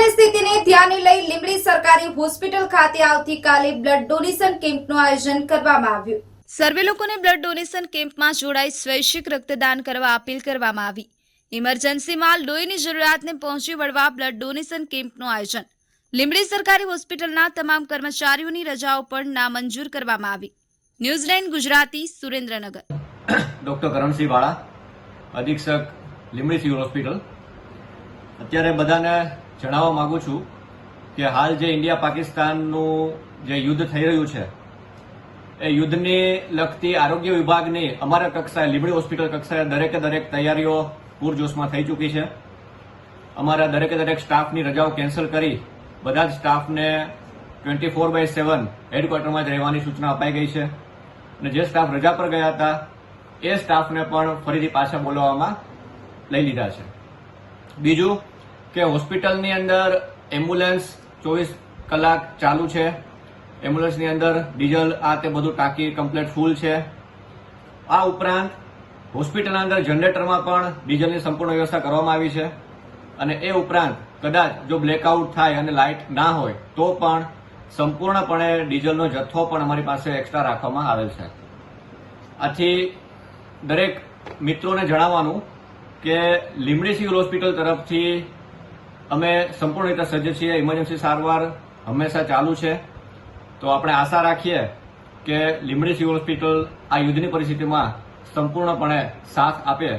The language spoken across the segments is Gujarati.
પરિસ્થિતિને ધ્યાને લઈ લીંબડી સરકારી હોસ્પિટલ ખાતે આવતીકાલે બ્લડ ડોનેશન કેમ્પનું આયોજન કરવામાં આવ્યું. સર્વે લોકોને બ્લડ ડોનેશન કેમ્પમાં જોડાઈ સ્વૈચ્છિક રક્તદાન કરવા અપીલ કરવામાં આવી. ઇમરજન્સીમાં લોહીની જરૂરિયાતને પહોંચી વળવા બ્લડ ડોનેશન કેમ્પનું આયોજન. લીંબડી સરકારી હોસ્પિટલના તમામ કર્મચારીઓની રજાઓ પણ નામંજૂર કરવામાં આવી. New Zealand Gujarati Surendranagar. Doctor Karansinh Vala અધિક્ષક લીંબડી સિવિલ હોસ્પિટલ. અત્યારે બધાને જણાવવા માંગુ છું કે હાલ જે ઇન્ડિયા પાકિસ્તાનનું જે યુદ્ધ થઈ રહ્યું છે, એ યુદ્ધની લગતી આરોગ્ય વિભાગની અમારા કક્ષાએ લીમડી હોસ્પિટલ કક્ષાએ દરેકે દરેક તૈયારીઓ પૂરજોશમાં થઈ ચૂકી છે. અમારા દરેકે દરેક સ્ટાફની રજાઓ કેન્સલ કરી બધા જ સ્ટાફને ટ્વેન્ટી ફોર બાય સેવન હેડક્વાર્ટરમાં જ રહેવાની સૂચના અપાઈ ગઈ છે. અને જે સ્ટાફ રજા પર ગયા હતા, એ સ્ટાફને પણ ફરીથી પાછા બોલાવવામાં લઈ લીધા છે. બીજું કે હોસ્પિટલની અંદર એમ્બ્યુલન્સ ચોવીસ કલાક ચાલુ છે. એમ્બ્યુલન્સની અંદર ડીઝલ આ તે બધું ટાંકી કમ્પ્લેટ ફૂલ છે. આ ઉપરાંત હોસ્પિટલના અંદર જનરેટરમાં પણ ડીઝલની સંપૂર્ણ વ્યવસ્થા કરવામાં આવી છે. અને એ ઉપરાંત કદાચ જો બ્લેકઆઉટ થાય અને લાઇટ ના હોય, તો પણ સંપૂર્ણપણે ડીઝલનો જથ્થો પણ અમારી પાસે એક્સ્ટ્રા રાખવામાં આવેલ છે. આથી દરેક મિત્રોને જણાવવાનું કે લીમડી સિવિલ હોસ્પિટલ તરફથી અમે સંપૂર્ણ રીતે સજ્જ છીએ ઇમરજન્સી સારવાર હંમેશા ચાલુ છે. તો આપણે આશા રાખીએ કે લીમડી સિવિલ હોસ્પિટલ આ યુદ્ધની પરિસ્થિતિમાં સંપૂર્ણપણે સાથ આપે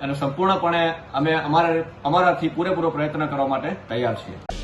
અને સંપૂર્ણપણે અમે અમારા અમારાથી પૂરેપૂરો પ્રયત્ન કરવા માટે તૈયાર છીએ.